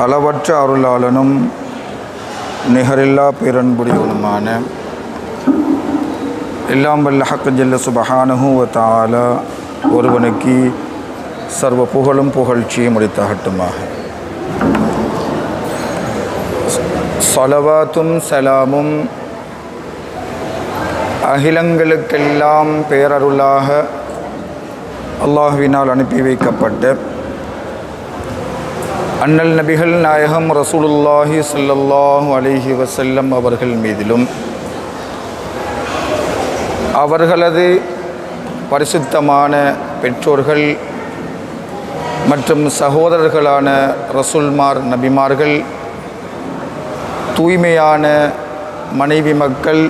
அளவற்ற அருளாளனும் நிகரில்லா பேரன்புடையவனுமான எல்லாம் வல்ல ஹக்கு ஜல்ல சுபஹானஹு வ ஒருவனுக்கு சர்வ புகழும் புகழ்ச்சியும் முடித்தகட்டுமாக சொலவாத்தும் சலாமும் அகிலங்களுக்கெல்லாம் பேரருளாக அல்லாஹுவினால் அனுப்பி வைக்கப்பட்ட அண்ணல் நபிகள் நாயகம் ரசூலுல்லாஹி ஸல்லல்லாஹு அலிஹி வசல்லம் அவர்கள் மீதிலும் அவர்களது பரிசுத்தமான பெற்றோர்கள் மற்றும் சகோதரர்களான ரசூல்மார் நபிமார்கள் தூய்மையான மனைவி மக்கள்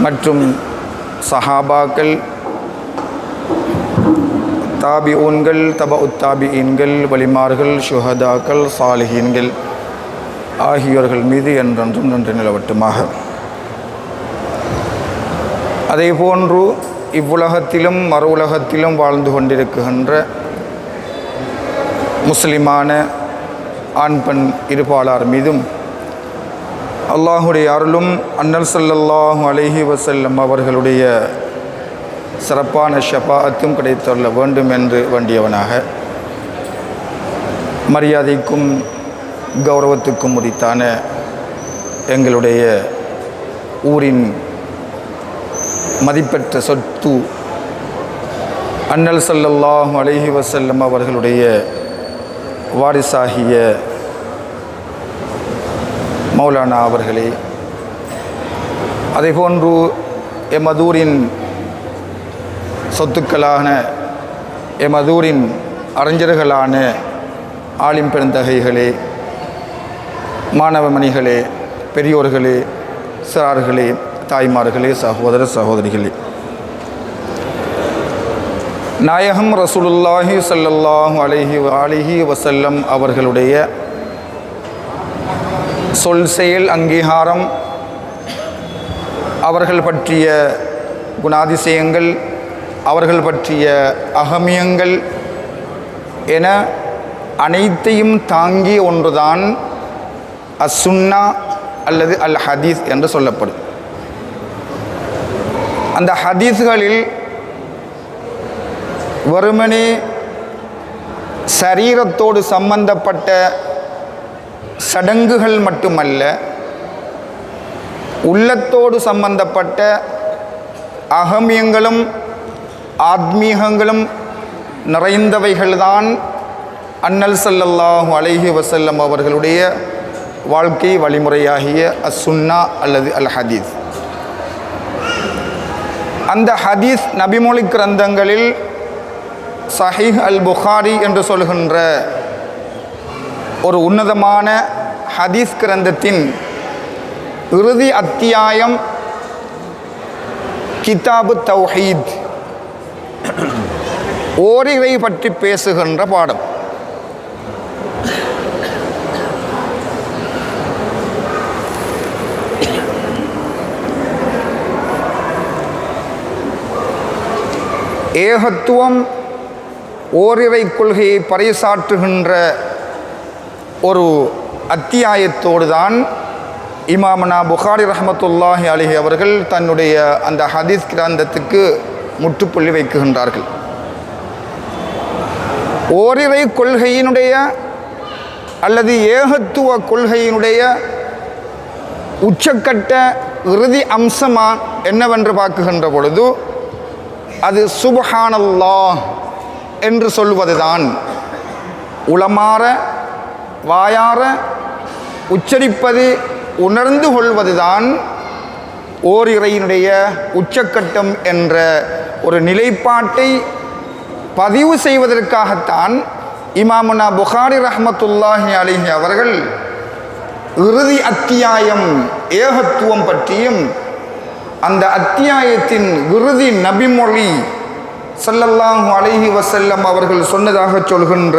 மற்றும் சஹாபாக்கள் தாபிஊன்கள் தப உத்தாபிஈன்கள் வலிமார்கள் ஷுஹதாக்கள் சாலிஹீன்கள் ஆகியோர்கள் மீது என்றென்றும் நன்றி நிலவட்டுமாக. அதேபோன்று இவ்வுலகத்திலும் மறு உலகத்திலும் வாழ்ந்து கொண்டிருக்கின்ற முஸ்லிமான ஆண் பெண் இருபாளார் மீதும் அல்லாஹுடைய அருளும் அண்ணல் சல்லல்லாஹு அலஹி வசல்லம் அவர்களுடைய சிறப்பான ஷபாத்தும் கிடைத்தொள்ள வேண்டும் என்று வேண்டியவனாக மரியாதைக்கும் கௌரவத்துக்கும் உரித்தான எங்களுடைய ஊரின் மதிப்பெற்ற சொத்து அண்ணல் ஸல்லல்லாஹு அலஹி வசல்லம் அவர்களுடைய வாரிசாகிய மௌலானா அவர்களே அதேபோன்று எமதூரின் சொத்துக்களான எமதூரின் அறிஞர்களான ஆலிம் பெருந்தகைகளே மாணவமணிகளே பெரியோர்களே சிறார்களே தாய்மார்களே சகோதர சகோதரிகளே. நாயகம் ரசூலுல்லாஹி சல்லல்லாஹு அலைஹி அலிஹி வசல்லம் அவர்களுடைய சொல் செயல் அங்கீகாரம் அவர்கள் பற்றிய குணாதிசயங்கள் அவர்கள் பற்றிய அகமியங்கள் என அனைத்தையும் தாங்கிய ஒன்றுதான் அசுன்னா அல்லது அல் ஹதீஸ் என்று சொல்லப்படும். அந்த ஹதீஸ்களில் வெறுமனே சரீரத்தோடு சம்பந்தப்பட்ட சடங்குகள் மட்டுமல்ல உள்ளத்தோடு சம்பந்தப்பட்ட அகமியங்களும் ஆத்மீகங்களும் நிறைந்தவைகள்தான் அண்ணல் சல்லல்லாஹு அலைஹி வசல்லம் அவர்களுடைய வாழ்க்கை வழிமுறையாகிய அசுன்னா அல்லது அல் ஹதீஸ் அந்த ஹதீஸ் நபிமொழி கிரந்தங்களில் சஹீஹ் அல் புகாரி என்று சொல்கின்ற ஒரு உன்னதமான ஹதீஸ் கிரந்தத்தின் இறுதி அத்தியாயம் கிதாபு தௌஹீத். ஓரிவை பற்றி பேசுகின்ற பாடம். ஏகத்துவம் ஓரிரை கொள்கையை பறைசாற்றுகின்ற ஒரு அத்தியாயத்தோடு தான் இமாமனா புகாரி ரஹமத்துல்லாஹி அலிஹி அவர்கள் தன்னுடைய அந்த ஹதீஸ் கிராந்தத்துக்கு முற்றுப்புள்ளி வைக்குகின்றார்கள். ஓரிரை கொள்கையினுடைய அல்லது ஏகத்துவ கொள்கையினுடைய உச்சக்கட்ட இறுதி அம்சமா என்னவென்று பார்க்குகின்ற பொழுது அது சுபஹானல்லா என்று சொல்வதுதான். உளமாற வாயார உச்சரிப்பது உணர்ந்து கொள்வதுதான் ஓரிரையினுடைய உச்சக்கட்டம் என்ற ஒரு நிலைப்பாட்டை பதிவு செய்வதற்காகத்தான் இமாமுனா புகாரி ரஹமத்துல்லாஹி அலிஹி அவர்கள் இறுதி அத்தியாயம் ஏகத்துவம் பற்றியும் அந்த அத்தியாயத்தின் இறுதி நபிமொழி சல்லல்லாஹு அலைஹி வசல்லம் அவர்கள் சொன்னதாக சொல்கின்ற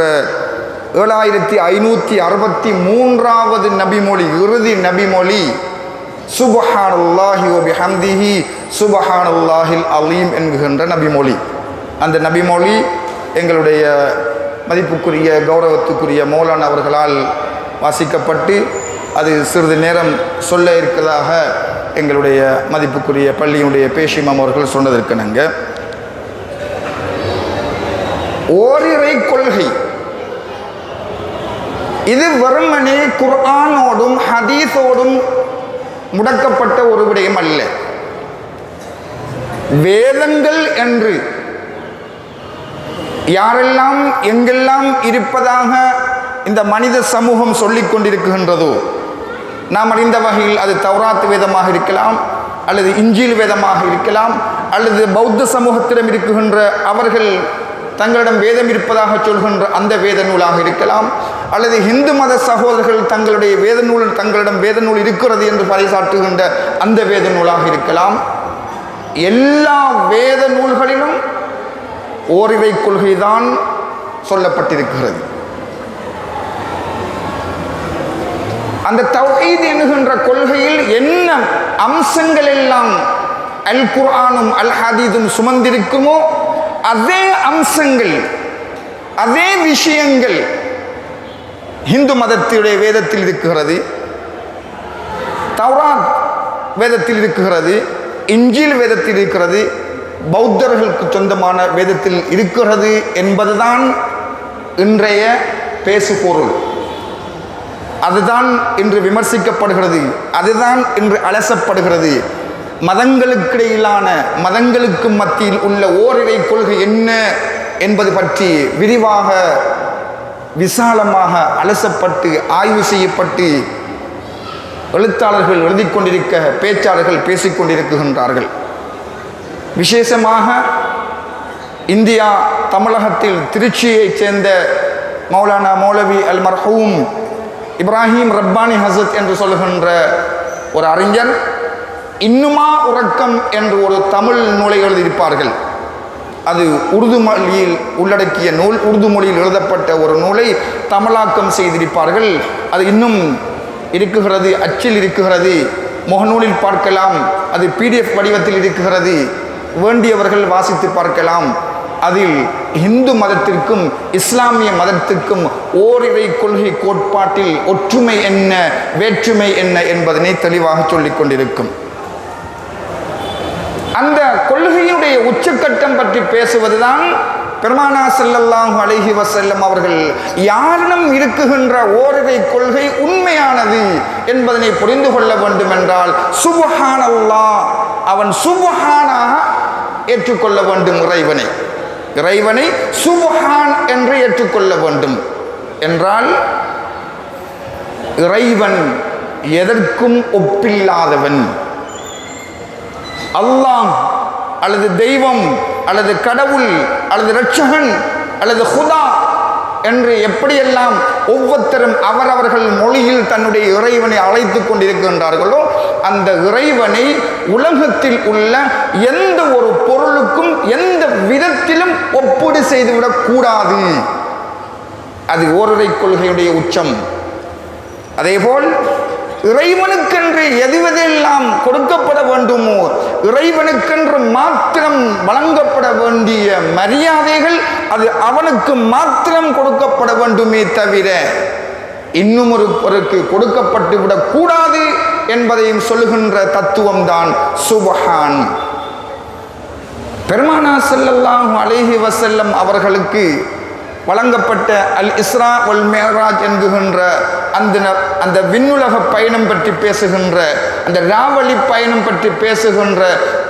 ஏழாயிரத்தி ஐநூற்றி அறுபத்தி மூன்றாவது நபிமொழி இறுதி நபிமொழி சுபஹானுல்லாஹி ஒபி ஹம்திஹி சுபஹானுல்லாஹில் அலீம் என்கின்ற நபிமொழி. அந்த நபிமொழி எங்களுடைய மதிப்புக்குரிய கௌரவத்துக்குரிய மௌலான் அவர்களால் வாசிக்கப்பட்டு அது சிறிது நேரம் சொல்ல இருக்கிறதாக எங்களுடைய மதிப்புக்குரிய பள்ளியினுடைய பேஷிமாம் அவர்கள் சொன்னதற்கிணங்க ஓரிரை கொள்கை. இது வெறுமனே குர்ஆனோடும் ஹதீஸோடும் முடக்கப்பட்ட ஒரு விடயம் அல்ல. வேதங்கள் என்று யாரெல்லாம் எங்கெல்லாம் இருப்பதாக இந்த மனித சமூகம் சொல்லிக் கொண்டிருக்கின்றதோ நாம் அறிந்த வகையில் அது தௌராத் வேதமாக இருக்கலாம் அல்லது இஞ்சில் வேதமாக இருக்கலாம் அல்லது பௌத்த சமூகத்திடம் இருக்குகின்ற அவர்கள் தங்களிடம் வேதம் இருப்பதாக சொல்கின்ற அந்த வேத நூலாக இருக்கலாம் அல்லது இந்து மத சகோதரர்கள் தங்களுடைய வேத நூல் தங்களிடம் வேத நூல் இருக்கிறது என்று பறைசாற்றுகின்ற அந்த வேத நூலாக இருக்கலாம். எல்லா வேத நூல்களிலும் ஓரிவை கொள்கைதான் சொல்லப்பட்டிருக்கிறது. அந்த தௌஹீத் என்கின்ற கொள்கையில் என்ன அம்சங்கள் எல்லாம் அல் குர்ஆனும் அல் ஹதீதும் சுமந்திருக்குமோ அதே அம்சங்கள் அதே விஷயங்கள் இந்து மதத்தினுடைய வேதத்தில் இருக்கிறது தௌராத் வேதத்தில் இருக்கிறது இஞ்சில் வேதத்தில் இருக்கிறது பௌத்தர்களுக்கு சொந்தமான வேதத்தில் இருக்கிறது என்பதுதான் இன்றைய பேசுபொருள். அதுதான் இன்று விமர்சிக்கப்படுகிறது. அதுதான் இன்று அலசப்படுகிறது. மதங்களுக்கிடையிலான மதங்களுக்கு மத்தியில் உள்ள ஓரிரை கொள்கை என்ன என்பது பற்றி விரிவாக விசாலமாக அலசப்பட்டு ஆய்வு செய்யப்பட்டு எழுத்தாளர்கள் எழுதி கொண்டிருக்க பேச்சாளர்கள் பேசிக்கொண்டிருக்கின்றார்கள் விசேஷமாக இந்தியா தமிழகத்தில் திருச்சியைச் சேர்ந்த மௌலானா மௌலவி அல் மர்ஹூம் இப்ராஹிம் ரப்பானி ஹசத் என்று சொல்லுகின்ற ஒரு அறிஞர். இன்னுமா உறக்கம் என்று ஒரு தமிழ் நூலை எழுதியிருப்பார்கள். அது உருது மொழியில் உள்ளடக்கிய நூல் உருது மொழியில் எழுதப்பட்ட ஒரு நூலை தமிழாக்கம் செய்திருப்பார்கள். அது இன்னும் இருக்குகிறது அச்சில் இருக்குகிறது முகநூலில் பார்க்கலாம் அது பிடிஎஃப் வடிவத்தில் இருக்குகிறது வேண்டியவர்கள் வாசித்து பார்க்கலாம். அதில் இந்து மதத்திற்கும் இஸ்லாமிய மதத்திற்கும் ஓரிரை கொள்கை கோட்பாட்டில் ஒற்றுமை என்ன வேற்றுமை என்ன என்பதனை தெளிவாக சொல்லிக் கொண்டிருக்கும். அந்த கொள்கையினுடைய உச்சக்கட்டம் பற்றி பேசுவதுதான் பெருமானா செல்லல்லாஹு அழகி வசல்லம் அவர்கள் யாரிடம் இருக்குகின்ற ஓரிரை கொள்கை உண்மையானது என்பதனை புரிந்து கொள்ள வேண்டும் என்றால் சுபஹானல்லாஹ் அவன் சுபஹான் ஏற்றுக்கொள்ள வேண்டும் இறைவனை. இறைவனை சுபஹான் என்று ஏற்றுக்கொள்ள வேண்டும். என்றால் இறைவன் எதற்கும் ஒப்பில்லாதவன். அல்லாஹ் அல்லது தெய்வம் அல்லது கடவுள் அல்லது ரட்சகன் அல்லது ஹுதா என்று எப்படியெல்லாம் ஒவ்வொருத்தரும் அவரவர்கள் மொழியில் தன்னுடைய இறைவனை அழைத்து கொண்டிருக்கின்றார்களோ அந்த இறைவனை உலகத்தில் உள்ள எந்த ஒரு பொருளுக்கும் எந்த விதத்திலும் ஒப்பீடு செய்துவிடக் கூடாது. அது ஓரிரை கொள்கையுடைய உச்சம். அதேபோல் இறைவனுக்கென்று எதுவதெல்லாம் கொடுக்கப்பட வேண்டுமோ இறைவனுக்கென்று மாத்திரம் வழங்கப்பட வேண்டிய மரியாதைகள் அது அவனுக்கு மாத்திரம் கொடுக்கப்பட வேண்டுமே தவிர இன்னும் ஒருவருக்கு கொடுக்கப்பட்டு விடக்கூடாது என்பதையும் சொல்லுகின்ற தத்துவம் தான் சுபஹான். பெருமானா செல்லல்லாம் அலைஹி வசல்லம் அவர்களுக்கு வழங்கப்பட்ட அல் இஸ்ரா வல் மேராஜ் என்கின்ற அந்த அந்த விண்ணுலக பயணம் பற்றி பேசுகின்ற அந்த ராவழி பயணம் பற்றி பேசுகின்ற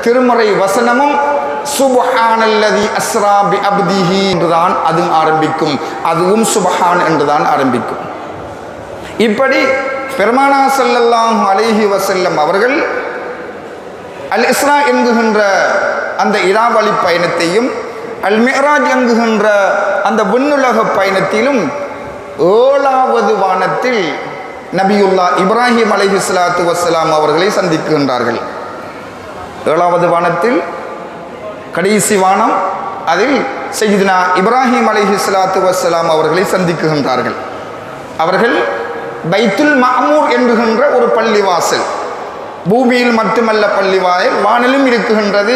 திருமறை வசனமும் சுபஹானல்லதி அஸ்ரா பி அப்திஹி என்றுதான் அதுவும் ஆரம்பிக்கும். அதுவும் சுபஹான் என்றுதான் ஆரம்பிக்கும். இப்படி பெருமானா செல்லல்லாம் அலைஹி வசல்லம் அவர்கள் அல் இஸ்ரா என்கின்ற அந்த இராவழி பயணத்தையும் அல் மிஹ்ராஜ் என்குகின்ற அந்த விண்ணுலக பயணத்திலும் ஏழாவது வானத்தில் நபியுல்லா இப்ராஹிம் அலஹி சலாத்து வஸ்ஸலாம் அவர்களை சந்திக்கின்றார்கள். ஏழாவது வானத்தில் கடைசி வானம் அதில் செய்தினா இப்ராஹிம் அலஹி சலாத்து வஸ்ஸலாம் அவர்களை சந்திக்குகின்றார்கள் அவர்கள் பைத்துல் மாமூர் என்கின்ற ஒரு பள்ளிவாசல் பூமியில் மட்டுமல்ல பள்ளிவாயல் வானிலும் இருக்குகின்றது.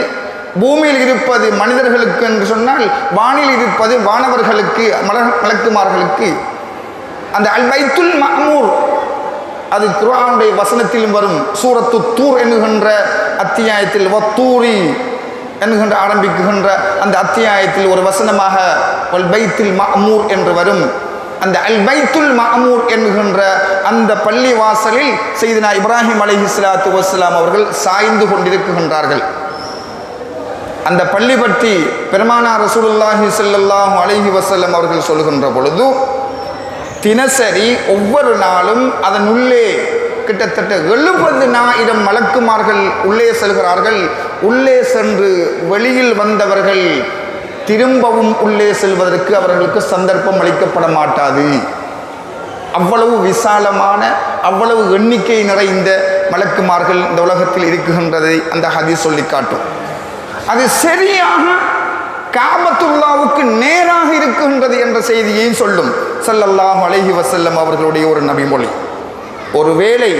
பூமியில் இருப்பது மனிதர்களுக்கு என்று சொன்னால் வானில் இருப்பது வானவர்களுக்கு மல- மலக்குமார்களுக்கு. அந்த அல் பைத்துல் மஅமூர் அது குரானுடைய வசனத்திலும் வரும். சூரத்து தூர் என்கின்ற அத்தியாயத்தில் வத்தூரி என்கின்ற ஆரம்பிக்குகின்ற அந்த அத்தியாயத்தில் ஒரு வசனமாக வல் பைத்துல் மாமூர் என்று வரும். அந்த அல் பைத்துல் மாமூர் என்கின்ற அந்த பள்ளி வாசலில் செய்தினா இப்ராஹிம் அளிஹிஸ்லாத்து வஸ்லாம் அவர்கள் சாய்ந்து கொண்டிருக்கின்றார்கள். அந்த பள்ளி பற்றி பெருமானார் ரசூலுல்லாஹி ஸல்லல்லாஹு அலைஹி வசல்லம் அவர்கள் சொல்கின்ற பொழுது தினசரி ஒவ்வொரு நாளும் அதன் உள்ளே கிட்டத்தட்ட இடம் மலக்குமார்கள் உள்ளே செல்கிறார்கள். உள்ளே சென்று வெளியில் வந்தவர்கள் திரும்பவும் உள்ளே செல்வதற்கு அவர்களுக்கு சந்தர்ப்பம் அளிக்கப்பட மாட்டாது. அவ்வளவு விசாலமான அவ்வளவு எண்ணிக்கை நிறைந்த மலக்குமார்கள் இந்த உலகத்தில் இருக்குகின்றதை அந்த ஹதி சொல்லி காட்டும். அது சரியாக காபத்துல்லாவுக்கு நேராக இருக்கின்றது என்ற செய்தியையும் சொல்லும். சல்லல்லாஹ் அலஹி வசல்லம் அவர்களுடைய ஒரு நபிமொழி. ஒருவேளை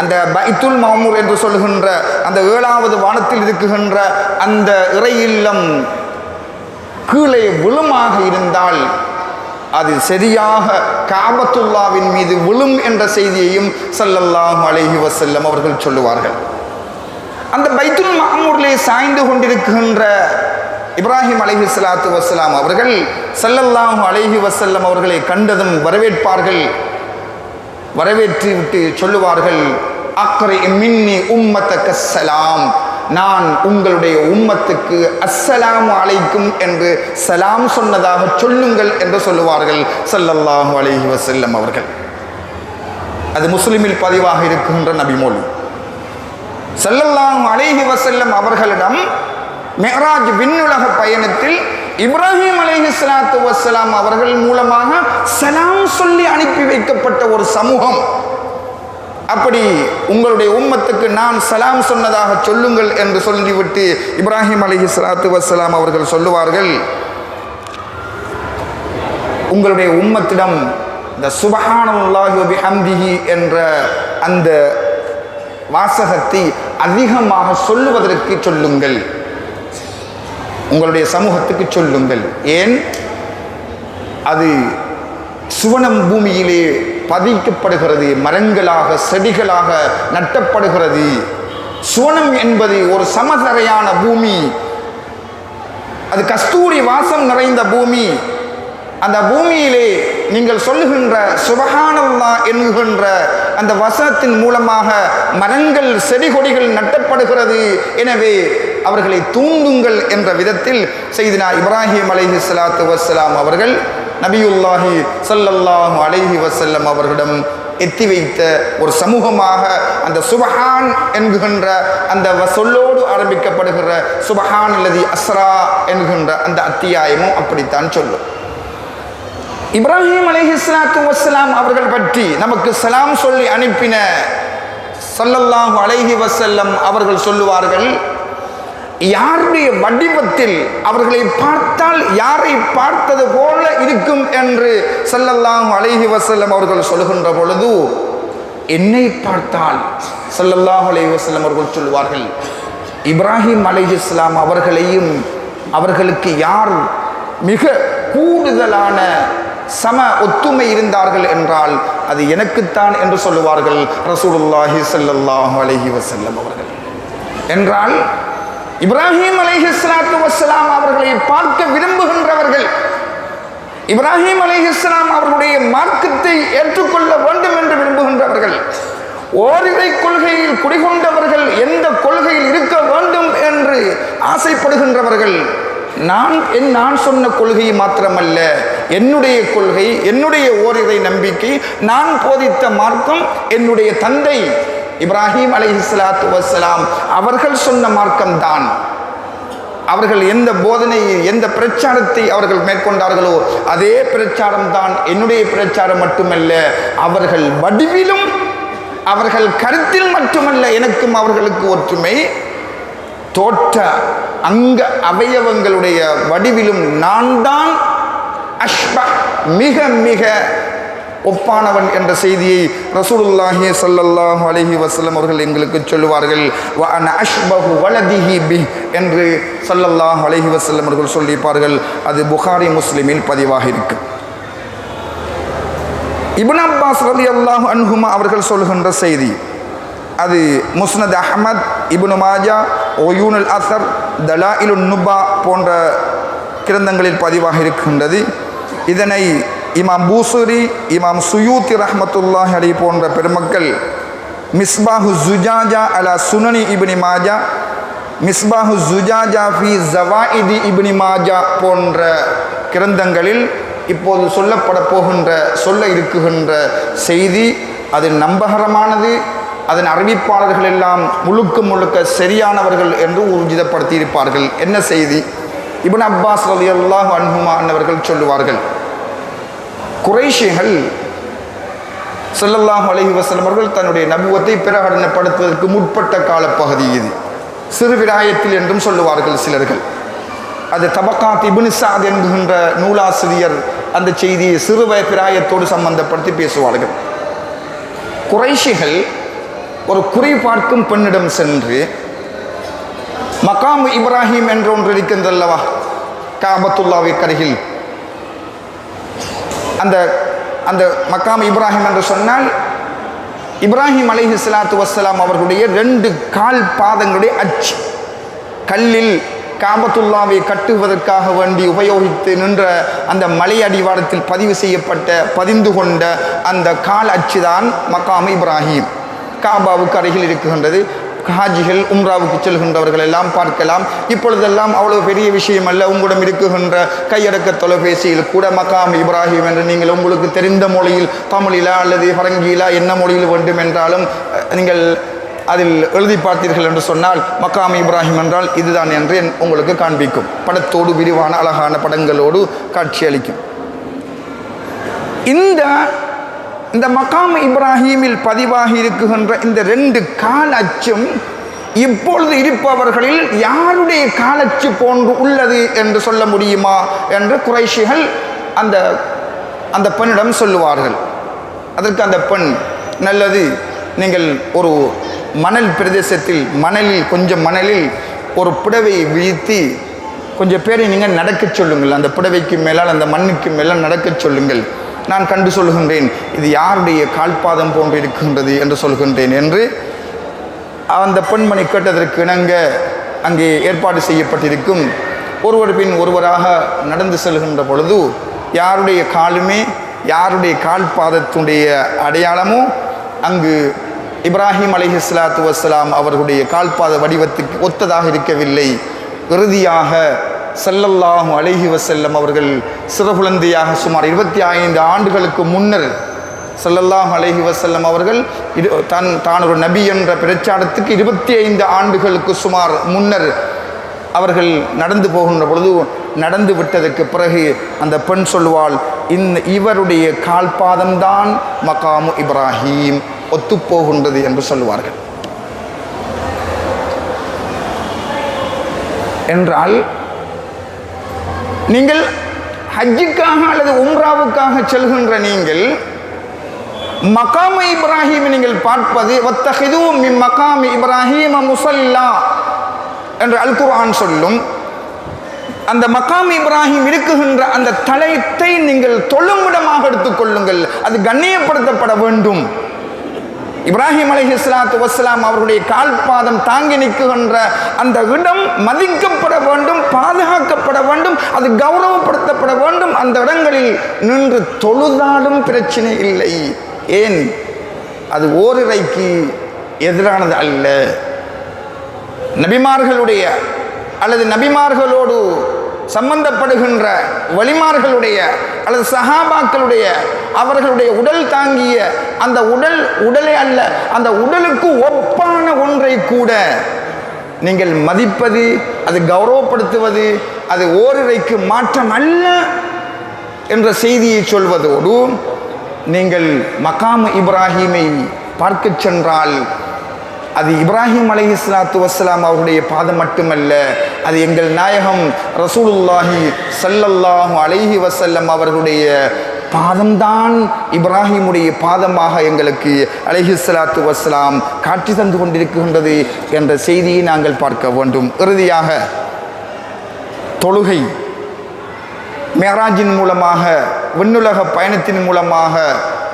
அந்த பைத்துல் மாமூர் என்று சொல்கின்ற அந்த ஏழாவது வானத்தில் இருக்குகின்ற அந்த இறையில்லம் கீழே விழுமாக இருந்தால் அது சரியாக காபத்துல்லாவின் மீது விழும் என்ற செய்தியையும் சல்லல்லாஹ் அலஹி வசல்லம் அவர்கள் சொல்லுவார்கள். அந்த பைத்துல் மாமூரிலே சாய்ந்து கொண்டிருக்கின்ற இப்ராஹிம் அலைஹி சலாத்து வசலாம் அவர்கள் ஸல்லல்லாஹு அலஹி வசல்லம் அவர்களை கண்டதும் வரவேற்பார்கள். வரவேற்று விட்டு சொல்லுவார்கள் அக்ரை மின்னி உம்மத்த சலாம் நான் உங்களுடைய உம்மத்துக்கு அஸ்ஸலாம் அழைக்கும் என்று சலாம் சொன்னதாக சொல்லுங்கள் என்று சொல்லுவார்கள் சல்லல்லாஹு அலஹி வசல்லம் அவர்கள். அது முஸ்லிமில் பதிவாக இருக்கின்ற நபிமொழி. செல்லல்லாம் அலைஹி வசல்லம் அவர்களிடம் மெஹராஜ் விண்ணுலக பயணத்தில் இப்ராஹிம் அலைஹி சலாத்து வஸ்ஸலாம் அவர்கள் மூலமாக சலாம் சொல்லி அனுப்பி வைக்கப்பட்ட ஒரு சமூகம். அப்படி உங்களுடைய உம்மத்துக்கு நான் சலாம் சொன்னதாக சொல்லுங்கள் என்று சொல்லிவிட்டு இப்ராஹிம் அலைஹி சலாத்து வஸ்ஸலாம் அவர்கள் சொல்லுவார்கள் உங்களுடைய உம்மத்திடம் இந்த சுபஹானுல்லாஹி வ என்ற அந்த வாசகத்தை அதிகமாக சொல்லுவதற்கு சொல்லுங்கள். உங்களுடைய சமூகத்துக்கு சொல்லுங்கள். ஏன்? அது சுவனம் பூமியிலே பதிக்கப்படுகிறது மரங்களாக செடிகளாக நட்டப்படுகிறது. சுவனம் என்பது ஒரு சமதரையான பூமி. அது கஸ்தூரி வாசம் நிறைந்த பூமி. அந்த பூமியிலே நீங்கள் சொல்லுகின்ற சுபஹானல்லா என்கின்ற அந்த வசனத்தின் மூலமாக மரங்கள் செடி கொடிகள் நட்டப்படுகிறது. எனவே அவர்களை தூண்டுங்கள் என்ற விதத்தில் செய்தினா இப்ராஹிம் அலஹி சலாத்து வசலாம் அவர்கள் நபியுல்லாஹி சல்லல்லாஹு அலஹி வசல்லம் அவர்களிடம் எத்தி வைத்த ஒரு சமூகமாக அந்த சுபஹான் என்கின்ற அந்த சொல்லோடு ஆரம்பிக்கப்படுகிற சுபஹான் அல்லது அஸ்ரா என்கின்ற அந்த அத்தியாயமும் அப்படித்தான் சொல்லும். இப்ராஹிம் அலிஹிஸ்லாத்து வஸ்ஸலாம் அவர்கள் பற்றி நமக்கு சலாம் சொல்லி அனுப்பின சல்லல்லாஹு அலைஹி வசல்லம் அவர்கள் சொல்லுவார்கள் யாருடைய வடிவத்தில் அவர்களை பார்த்தால் யாரை பார்த்தது போல இருக்கும் என்று சல்லல்லாஹு அலைஹி வசல்லம் அவர்கள் சொல்லுகின்ற பொழுது என்னை பார்த்தால் சல்லல்லாஹு அலைஹி வசல்லம் அவர்கள் சொல்லுவார்கள் இப்ராஹிம் அலைஹிஸ்ஸலாம் அவர்களையும் அவர்களுக்கு யார் மிக கூடுதலான சம ஒத்துமை இருந்தார்கள் என்றால் அது எனக்குத்தான் என்று சொல்லுவார்கள் ரசூலுல்லாஹி ஸல்லல்லாஹு அலஹி வசல்லம் அவர்கள். என்றால் இப்ராஹிம் அலைஹிஸ்ஸலாத்து வஸ்ஸலாம் அவர்களை பார்க்க விரும்புகின்றவர்கள் இப்ராஹிம் அலைஹிஸ்ஸலாம் அவர்களுடைய மார்க்கத்தை ஏற்றுக்கொள்ள வேண்டும் என்று விரும்புகின்றவர்கள் ஓரிரை கொள்கையில் குடிகொண்டவர்கள் எந்த கொள்கையில் இருக்க வேண்டும் என்று ஆசைப்படுகின்றவர்கள் நான் என் நான் சொன்ன கொள்கை மாத்திரமல்ல. என்னுடைய கொள்கை என்னுடைய ஓரிரை நம்பிக்கை நான் போதித்த மார்க்கம் என்னுடைய தந்தை இப்ராஹிம் அலைஹிஸ்ஸலாத்து வசலாம் அவர்கள் சொன்ன மார்க்கம்தான். அவர்கள் எந்த போதனையை எந்த பிரச்சாரத்தை அவர்கள் மேற்கொண்டார்களோ அதே பிரச்சாரம் தான் என்னுடைய பிரச்சாரம் மட்டுமல்ல. அவர்கள் வடிவிலும் அவர்கள் கருத்தில் மட்டுமல்ல எனக்கும் அவர்களுக்கு ஒற்றுமை. தோற்ற அங்க அவயவங்களுடைய வடிவிலும் நான் தான் அஷ்ப மிக மிக ஒப்பானவன் என்ற செய்தியை ரசூலுல்லாஹி சல்லல்லாஹு அலைஹி வஸல்லம் அவர்கள் எங்களுக்கு சொல்லுவார்கள். வ அன அஷ்பஹு வலதிஹி பி என்று சல்லல்லாஹ் அலைஹி வஸல்லம் அவர்கள் சொல்லியிருப்பார்கள் அது புகாரி முஸ்லிமில் பதிவாக இருக்கு. இப்னு அப்பாஸ் ரலியல்லாஹு அன்ஹுமா அவர்கள் சொல்கின்ற செய்தி அது முஸ்னத் அஹமத் இப்னு மாஜா ஒயூனுல் அசர் தலாயிலுன் நுபா போன்ற கிரந்தங்களில் பதிவாக இருக்கின்றது. இதனை இமாம் பூசூரி இமாம் சுயூத்தி ரஹமத்துல்லாஹ் அலி போன்ற பெருமக்கள் மிஸ்பாஹு ஜுஜாஜா அலா சுனனி இபினி மாஜா மிஸ்பாஹு ஜுஜாஜா ஃபி ஜவாஇதி இபினி மாஜா போன்ற கிரந்தங்களில் இப்போது சொல்லப்பட போகின்ற சொல்ல இருக்குகின்ற செய்தி அது நம்பகரமானது அதன் அறிவிப்பாளர்கள் எல்லாம் முழுக்க முழுக்க சரியானவர்கள் என்று ஊர்ஜிதப்படுத்தியிருப்பார்கள். என்ன செய்தி? இபன் அப்பாஸ் ரலி அல்லாஹ் அன்ஹுமா அன்னவர்கள் சொல்லுவார்கள். குறைஷிகள் செல்லல்லாஹ் அலஹி வசலம் அவர்கள் தன்னுடைய நபுவத்தை பிரகடனப்படுத்துவதற்கு முற்பட்ட காலப்பகுதி இது. சிறு விடாயத்தில் என்றும் சொல்லுவார்கள் சிலர்கள். அது தபக்காத் திபுனிசாத் என்கின்ற நூலாசிரியர் அந்த செய்தியை சிறுவய பிராயத்தோடு சம்பந்தப்படுத்தி பேசுவார்கள். குறைஷிகள் ஒரு குறி பார்க்கும் பெண்ணிடம் சென்று மகாம் இப்ராஹிம் என்ற ஒன்று இருக்கின்றல்லவா காபத்துல்லாவை கருகில் அந்த அந்த மக்காம் இப்ராஹிம் என்று சொன்னால் இப்ராஹிம் அலைஹி சலாத்து வசலாம் அவர்களுடைய ரெண்டு கால் பாதங்களுடைய அச்சு. கல்லில் காபத்துல்லாவை கட்டுவதற்காக வேண்டி உபயோகித்து நின்ற அந்த மலை அடிவாரத்தில் பதிவு செய்யப்பட்ட பதிந்து கொண்ட அந்த கால் அச்சுதான் மக்காம் இப்ராஹிம். காபாவுக்கு அருகில் இருக்குகின்றது ஹாஜிகள் உம்ராவுக்கு செல்கின்றவர்கள் எல்லாம் பார்க்கலாம். இப்பொழுதெல்லாம் அவ்வளவு பெரிய விஷயம் அல்ல உங்களிடம் இருக்குகின்ற கையடக்க தொலைபேசியில் கூட மகாம் இப்ராஹிம் என்று நீங்கள் உங்களுக்கு தெரிந்த மொழியில் தமிழிலா அல்லது பரங்கியிலா என்ன மொழியில் வேண்டும் என்றாலும் நீங்கள் அதில் எழுதி பார்த்தீர்கள் என்று சொன்னால் மக்காம் இப்ராஹிம் என்றால் இதுதான் என்று என் உங்களுக்கு காண்பிக்கும். படத்தோடு விரிவான அழகான படங்களோடு காட்சியளிக்கும். இந்த இந்த மகாம் இப்ராஹீமில் பதிவாகி இருக்குகின்ற இந்த ரெண்டு கால் அச்சும் இப்பொழுது இருப்பவர்களில் யாருடைய காலச்சு போன்று உள்ளது என்று சொல்ல முடியுமா என்று குறைஷிகள் அந்த அந்த பெண்ணிடம் சொல்லுவார்கள். அதற்கு அந்த பெண் நல்லது நீங்கள் ஒரு மணல் பிரதேசத்தில் மணலில் கொஞ்சம் மணலில் ஒரு புடவை வீழ்த்தி கொஞ்சம் பேரை நீங்கள் நடக்கச் சொல்லுங்கள். அந்த புடவைக்கு மேலால் அந்த மண்ணுக்கு மேலால் நடக்கச் சொல்லுங்கள். நான் கண்டு சொல்கின்றேன் இது யாருடைய கால்பாதம் போன்று இருக்கின்றது என்று சொல்கின்றேன் என்று அந்த பெண்மணி கேட்டதற்கு இணங்க அங்கே ஏற்பாடு செய்யப்பட்டிருக்கும். ஒருவர் பின் ஒருவராக நடந்து செல்கின்ற பொழுது யாருடைய காலுமே யாருடைய கால் பாதத்துடைய அடையாளமோ அங்கு இப்ராஹிம் அலைஹி ஸலாத்து அவர்களுடைய கால்பாத வடிவத்துக்கு ஒத்ததாக இருக்கவில்லை. இறுதியாக சல்லல்லாஹு அழகி வசல்லம் அவர்கள் சிறகுழந்தையாக சுமார் இருபத்தி ஐந்து ஆண்டுகளுக்கு முன்னர் ஸல்லல்லாஹு அழகி வசல்லம் அவர்கள் இது தன் தான் ஒரு நபி என்ற பிரச்சாரத்துக்கு இருபத்தி ஐந்து ஆண்டுகளுக்கு சுமார் முன்னர் அவர்கள் நடந்து போகின்ற பொழுது நடந்து விட்டதற்கு பிறகு அந்த பெண் சொல்வாள் இந்த இவருடைய கால்பாதம்தான் மகாமு இப்ராஹீம் ஒத்துப்போகின்றது என்று சொல்லுவார்கள். என்றால் நீங்கள் ஹஜ்ஜுக்காக அல்லது உம்ராவுக்காக செல்கின்ற நீங்கள் மகாம இப்ராஹிம் நீங்கள் பார்ப்பது வத்தஹிது மின் மகாமி இப்ராஹிம முசல்லா என்று அல் குர்ஆன் சொல்லும். அந்த மகாம் இப்ராஹிம் இருக்குகின்ற அந்த தலத்தை நீங்கள் தொழுமிடமாக எடுத்துக்கொள்ளுங்கள் அது கண்ணியப்படுத்தப்பட வேண்டும். இப்ராஹிம் அலைஹி ஸலாத்து வஸ்ஸலாம் அவருடைய கால்பாதம் தாங்கி நிற்குகின்ற அந்த இடம் மதிக்கப்பட வேண்டும் பாதுகாக்கப்பட வேண்டும் அது கௌரவப்படுத்தப்பட வேண்டும். அந்த இடங்களில் நின்று தொழுதாலும் பிரச்சனை இல்லை. ஏன்? அது ஓரிரைக்கு எதிரானது அல்ல. நபிமார்களுடைய அல்லது நபிமார்களோடு சம்பந்தப்படுகின்ற வலிமார்களுடைய அல்லது சகாபாக்களுடைய அவர்களுடைய உடல் தாங்கிய அந்த உடல் உடலே அல்ல அந்த உடலுக்கு ஒப்பான ஒன்றை கூட நீங்கள் மதிப்பது அது கௌரவப்படுத்துவது அது ஓரிரைக்கு மாற்றம் அல்ல என்ற செய்தியை சொல்வதோடு நீங்கள் மகாம் இப்ராஹீமை பார்க்கச் சென்றால் அது இப்ராஹிம் அலி இஸ்லாத்து வஸ்லாம் அவருடைய பாதம் மட்டுமல்ல அது எங்கள் நாயகம் ரசூலுல்லாஹி சல்லல்லாஹு அலைஹி வசல்லம் அவர்களுடைய பாதம்தான் இப்ராஹிமுடைய பாதமாக எங்களுக்கு அலைஹிஸ்ஸலாத்து வஸ்லாம் காட்சி தந்து கொண்டிருக்கின்றது என்ற செய்தியை நாங்கள் பார்க்க வேண்டும். இறுதியாக தொழுகை மேராஜின் மூலமாக விண்ணுலக பயணத்தின் மூலமாக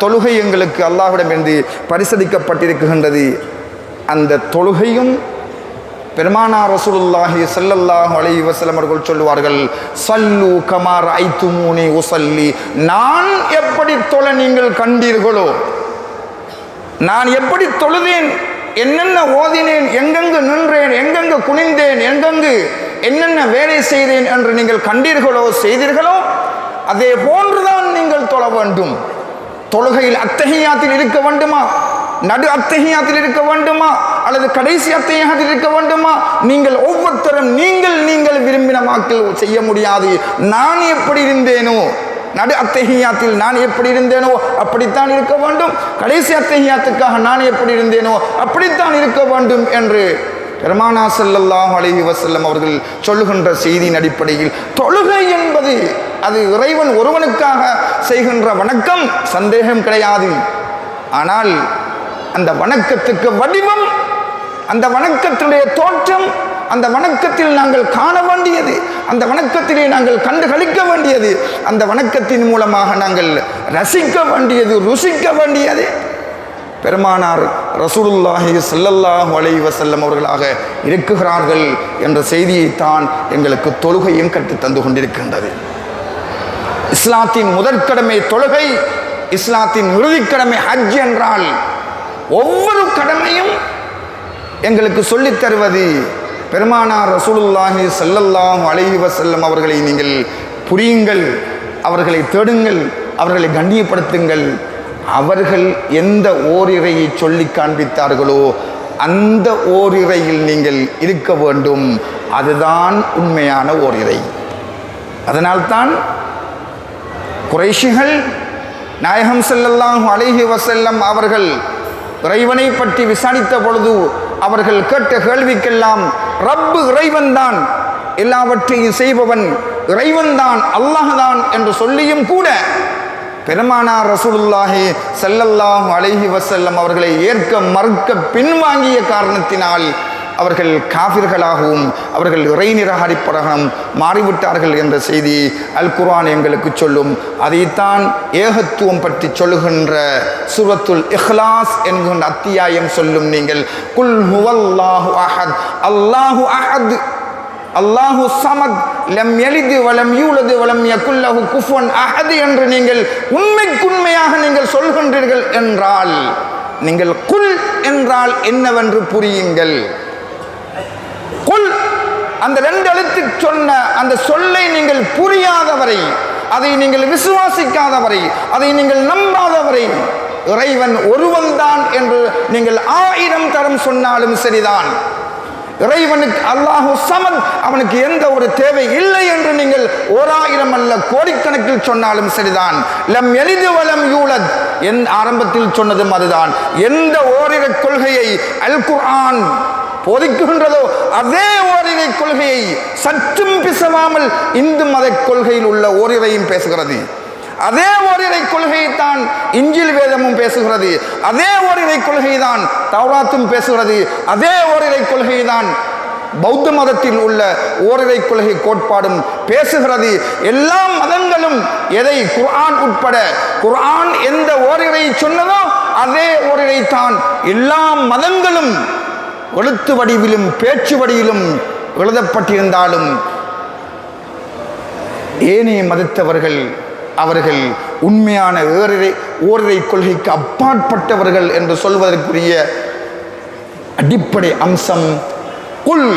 தொழுகை எங்களுக்கு அல்லாஹிடமிருந்து பரிசளிக்கப்பட்டிருக்கின்றது. அந்த தொழுகையும் பெருமானா ரசூலுல்லாஹி சல்லல்லாஹு அலைஹி வஸல்லம் அவர்கள் சொல்வார்கள் சல்லு கமார் ஐத்துமூனி உசல்லி நான் எப்படி தொழ நீங்கள் கண்டீர்களோ நான் எப்படி தொழுதேன் என்னென்ன ஓதினேன் எங்கெங்கு நின்றேன் எங்கெங்கு குனிந்தேன் எங்கெங்கு என்னென்ன வேலை செய்தேன் என்று நீங்கள் கண்டீர்களோ செய்தீர்களோ அதே போன்றுதான் நீங்கள் தொழ வேண்டும். தொழுகையில் அத்தகையாத்தில் இருக்க வேண்டுமா? நடு அத்தகையாத்தில் இருக்க வேண்டுமா? அல்லது கடைசி அத்தகையாத்தில் இருக்க வேண்டுமா? நீங்கள் ஒவ்வொருத்தரும் நீங்கள் நீங்கள் விரும்பின வாக்கில் செய்ய முடியாது. நான் எப்படி இருந்தேனோ? நடு அத்தகையாத்தில் நான் எப்படி இருந்தேனோ? அப்படித்தான் இருக்க வேண்டும். கடைசி அத்தகையாத்துக்காக நான் எப்படி இருந்தேனோ? அப்படித்தான் இருக்க வேண்டும் என்று பெருமானா செல்லல்லாஹ் அலஹி வசல்லம் அவர்கள் சொல்லுகின்ற செய்தியின் அடிப்படையில் தொழுகை என்பது அது இறைவன் ஒருவனுக்காக செய்கின்ற வணக்கம் சந்தேகம் கிடையாது. ஆனால் அந்த வணக்கத்துக்கு வடிவம் அந்த வணக்கத்தினுடைய தோற்றம் அந்த வணக்கத்தில் நாங்கள் காண வேண்டியது அந்த வணக்கத்திலே நாங்கள் கண்டுகளிக்க வேண்டியது அந்த வணக்கத்தின் மூலமாக நாங்கள் ரசிக்க வேண்டியது ருசிக்க வேண்டியது. பெருமானார் ரசூலுல்லாஹி ஸல்லல்லாஹு அலை வசல்லம் அவர்களாக இருக்குகிறார்கள் என்ற செய்தியைத்தான் எங்களுக்கு தொழுகையும் கற்றுத் தந்து கொண்டிருக்கின்றது. இஸ்லாத்தின் முதற்கடமை தொழுகை இஸ்லாத்தின் இறுதிக்கடமை ஹஜ் என்றால் ஒவ்வொரு கடமையும் எங்களுக்கு சொல்லித் தருவது பெருமானார் ரசூலுல்லாஹி ஸல்லல்லாஹு அலைஹி வஸல்லம் அவர்களை நீங்கள் புரியுங்கள் அவர்களை தேடுங்கள் அவர்களை கண்ணியப்படுத்துங்கள். அவர்கள் எந்த ஓரிரையை சொல்லி காண்பித்தார்களோ அந்த ஓரிரையில் நீங்கள் இருக்க வேண்டும். அதுதான் உண்மையான ஓரிரை. அதனால்தான் குறைஷிகள் நாயகம் செல்லல்லாம் அழகி வசல்லம் அவர்கள் இறைவனை பற்றி விசாரித்த பொழுது அவர்கள் கேட்ட கேள்விக்கெல்லாம் ரப்பு இறைவன்தான் எல்லாவற்றையும் செய்பவன் இறைவன்தான் அல்லாஹ்தான் என்று சொல்லியும் கூட பெருமானார் ரசூலுல்லாஹி ஸல்லல்லாஹு அலைஹி வசல்லம் அவர்களை ஏற்க மறுக்க பின்வாங்கிய காரணத்தினால் அவர்கள் காவிர்களாகவும் அவர்கள் இறை நிராகரிப்படகம் மாறிவிட்டார்கள் என்ற செய்தி அல் குர்ஆன் எங்களுக்கு சொல்லும். அதைத்தான் ஏகத்துவம் பற்றி சொல்லுகின்ற சூரத்துல் இஹ்லாஸ் என்கின்ற அத்தியாயம் சொல்லும் நீங்கள். குல் ஹுவல்லாஹு அஹத். அல்லாஹு அஹத். அல்லாஹு சமத். லம் எளிது வளம் யூலது வளம் யகுல்லஹு குஃபன் அஹது என்று நீங்கள் உண்மைக்குண்மையாக நீங்கள் சொல்கின்றீர்கள் என்றால் நீங்கள் குல் என்றால் என்னவென்று புரியுங்கள். குல் அந்த ரெண்டு எழுத்து சொன்ன அந்த சொல்லை நீங்கள் புரியாதவரை அதை நீங்கள் விசுவாசிக்காதவரை அதை நீங்கள் நம்பாதவரை இறைவன் ஒருவன் தான் என்று நீங்கள் ஆயிரம் தரம் சொன்னாலும் சரிதான். இறைவனுக்கு அல்லாஹு சமன் அவனுக்கு எந்த ஒரு தேவை இல்லை என்று நீங்கள் ஓராயிரம் அல்ல கோடிக்கணக்கில் சொன்னாலும் சரிதான். லம் எளிது வலம் யூலத். என் ஆரம்பத்தில் சொன்னதும் அதுதான். எந்த ஓரிர கொள்கையை அல் குர்ஆன் போதிக்கின்றதோ அதே ஓரிரை கொள்கையை சற்றும் பிசவாமல் இந்து மத கொள்கையில் உள்ள ஓரிரையும் பேசுகிறது. அதே ஓரிரை கொள்கையைத்தான் இஞ்சில் வேதமும் பேசுகிறது. அதே ஓரிரை கொள்கை தான் தௌராத்தும் பேசுகிறது. அதே ஓரிரை கொள்கை தான் பௌத்த மதத்தில் உள்ள ஓரிரை கொள்கை கோட்பாடும் பேசுகிறது. எல்லா மதங்களும் எதை குர்ஆன் உட்பட குர்ஆன் எந்த ஓரிரை சொன்னதோ அதே ஓரிரை தான் எல்லா மதங்களும் எழுத்து வடிவிலும் பேச்சு வடிவிலும் எழுதப்பட்டிருந்தாலும் ஏனைய மதத்தவர்கள் அவர்கள் உண்மையான ஏறிரை ஓரிரை கொள்கைக்கு அப்பாற்பட்டவர்கள் என்று சொல்வதற்குரிய அடிப்படை அம்சம் உள்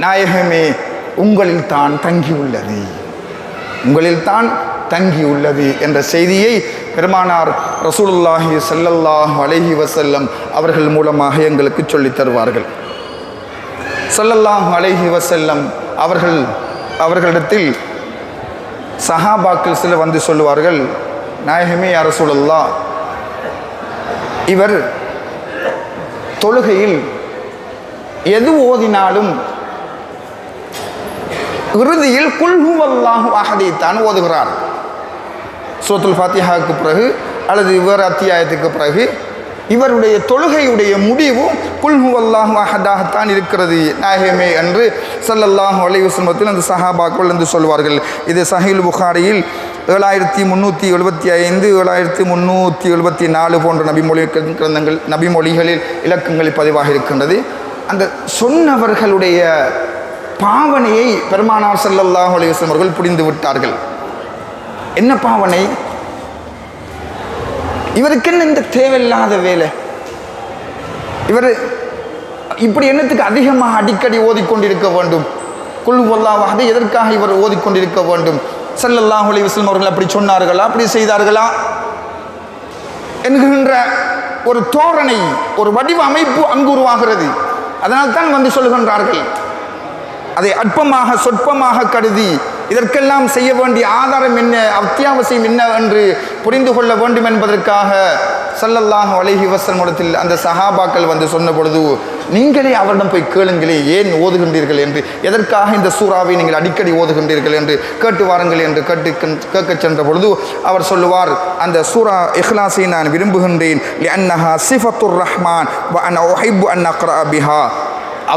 நாயகமே உங்களில் தான் தங்கியுள்ளது. உங்களில் தான் தங்கியுள்ளது என்ற செய்தியை பெருமானார் ரசூலுல்லாஹி சல்லல்லாஹ் அலஹி வசல்லம் அவர்கள் மூலமாக எங்களுக்கு சொல்லித் தருவார்கள். சல்லல்லாஹ் அலஹி வசல்லம் அவர்கள் அவர்களிடத்தில் சஹாபாக்கள் சில வந்து சொல்லுவார்கள் நாயகமே யார இவர் தொழுகையில் எது ஓதினாலும் இறுதியில் குல்ஹுவல்லாஹு அஹதைத்தான் ஓதுகிறார். சோத்துல் ஃபாத்திஹாவுக்கு பிறகு அல்லது இவர் அத்தியாயத்துக்கு பிறகு இவருடைய தொழுகையுடைய முடிவும் குல்ஹு அல்லாஹ் அஹதாகத்தான் இருக்கிறது நாயகமே என்று சல்லல்லாஹு அலைவசமத்தில் அந்த சஹாபாக்கள் என்று சொல்வார்கள். இது சஹில் புகாரியில் ஏழாயிரத்தி முந்நூற்றி எழுபத்தி ஐந்து ஏழாயிரத்தி முந்நூற்றி எழுபத்தி நாலு போன்ற நபிமொழி கிரந்தங்கள் நபிமொழிகளில் இலக்கங்களில் பதிவாக இருக்கின்றது. அந்த சொன்னவர்களுடைய பாவனையை பெருமானார் செல்லல்லாஹ் அலிவசம் அவர்கள் புரிந்து விட்டார்கள். என்ன பாவனை? இவருக்கென்ன இந்த தேவையில்லாத வேலை? இவர் இப்படி என்னத்துக்கு அதிகமாக அடிக்கடி ஓதிக்கொண்டிருக்க வேண்டும். குல் எதற்காக இவர் ஓதிக்கொண்டிருக்க வேண்டும்? செல்லல்லாஹ் அலைஹி வஸல்லம் அவர்கள் அப்படி சொன்னார்களா? அப்படி செய்தார்களா? என்கின்ற ஒரு தோரணை ஒரு வடிவ அமைப்பு அங்கு உருவாகிறது. அதனால் தான் வந்து சொல்லுகின்றார்கள் அதை அற்பமாக சொற்பமாக கருதி இதற்கெல்லாம் செய்ய வேண்டிய ஆதாரம் என்ன அத்தியாவசியம் என்ன என்று புரிந்து கொள்ள வேண்டும் என்பதற்காக சல்லல்லாஹ் அலைஹி மூலத்தில் அந்த சஹாபாக்கள் வந்து சொன்ன பொழுது நீங்களே அவரிடம் போய் கேளுங்களே ஏன் ஓதுகின்றீர்கள்? என்று எதற்காக இந்த சூறாவை நீங்கள் அடிக்கடி ஓதுகின்றீர்கள்? என்று கேட்டு வாருங்கள் என்று கேட்டு கேட்கச் சென்ற பொழுது அவர் சொல்லுவார் அந்த சூரா இஹ்லாஸை நான் விரும்புகின்றேன் அன்னஹா சிஃபத்துர் ரஹ்மான் வ ஒஹைபு அன் அக்ரா பிஹா.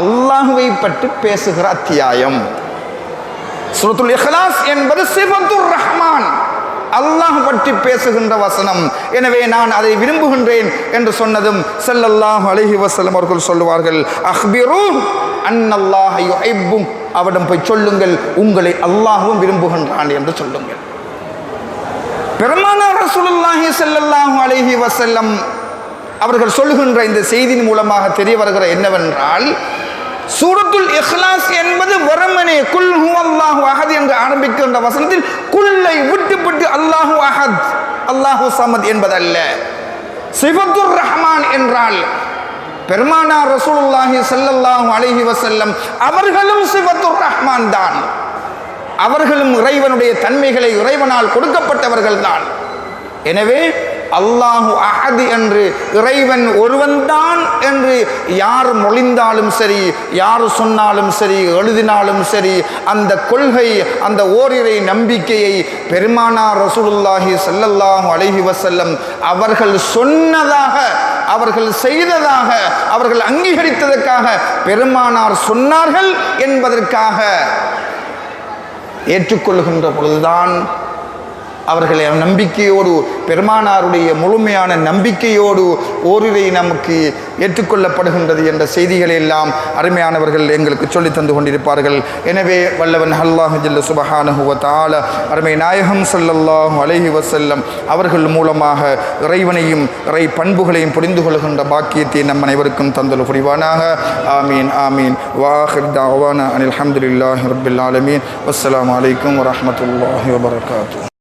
அல்லாஹுவை பற்றி பேசுகிற அத்தியாயம். சுரத்துல் இஹ்லாஸ் என்பது சிவத்துர் ரஹ்மான். அல்லாஹ் பற்றி பேசுகின்ற வசனம். எனவே நான் அதை விரும்புகின்றேன் என்று சொன்னதும் செல்லல்லாஹ் அலஹி வசலம் அவர்கள் சொல்லுவார்கள் அஹ்பிரு அன்னல்லாஹ் யுஹிப்பும் அவரிடம் போய் சொல்லுங்கள் உங்களை அல்லாஹும் விரும்புகின்றான் என்று சொல்லுங்கள். பெருமானார் ரசூலுல்லாஹி செல்லல்லாஹு அலைஹி வசல்லம் அவர்கள் சொல்லுகின்ற இந்த செய்தியின் மூலமாக தெரிய வருகிற என்னவென்றால் சூரத்துல் இஹ்லாஸ் என்பது வரமனே குல் அல்லாஹு அஹத் என்று ஆரம்பிக்கின்ற வசனத்தில் குல்லை விட்டுவிட்டு அல்லாஹு அஹத் அல்லாஹு சமத் என்பதல்ல. சிவத்துர் ரஹ்மான் என்றால் பெருமானார் ரசூலுல்லாஹி சல்லல்லாஹு அலைஹி வசல்லம் அவர்களும் சிவத்துர் ரஹ்மான் தான். அவர்களும் இறைவனுடைய தன்மைகளை இறைவனால் கொடுக்கப்பட்டவர்கள் தான். எனவே அல்லாஹு அஹது என்று இறைவன் ஒருவன்தான் என்று யார் மொழிந்தாலும் சரி யார் சொன்னாலும் சரி எழுதினாலும் சரி அந்த கொள்கை அந்த ஓரிரை நம்பிக்கையை பெருமானார் ரசூலுல்லாஹி சல்லல்லாஹு அலஹி வசல்லம் அவர்கள் சொன்னதாக அவர்கள் செய்ததாக அவர்கள் அங்கீகரித்ததற்காக பெருமானார் சொன்னார்கள் என்பதற்காக ஏற்றுக்கொள்கின்ற பொழுதுதான் அவர்களை நம்பிக்கையோடு பெருமானாருடைய முழுமையான நம்பிக்கையோடு ஓரிரை நமக்கு ஏற்றுக்கொள்ளப்படுகின்றது என்ற செய்திகளை எல்லாம் அருமையானவர்கள் எங்களுக்கு சொல்லி தந்து கொண்டிருப்பார்கள். எனவே வல்லவன் அல்லாஹ் ஜில்ல சுபஹானுவத்தால அருமை நாயகம் ஸல்லல்லாஹு அலஹி வசல்லம் அவர்கள் மூலமாக இறைவனையும் இறை பண்புகளையும் புரிந்து கொள்கின்ற பாக்கியத்தை நம் அனைவருக்கும் தந்தல் புரிவானாக. ஆமீன் ஆமீன். வாஹிர் தாவான அனில் அஹமதுல்லாஹி ரப்பில் ஆலமீன். வஸ்ஸலாமு அலைக்கும் வரஹ்மத்துல்லாஹி வபரகாத்துஹு.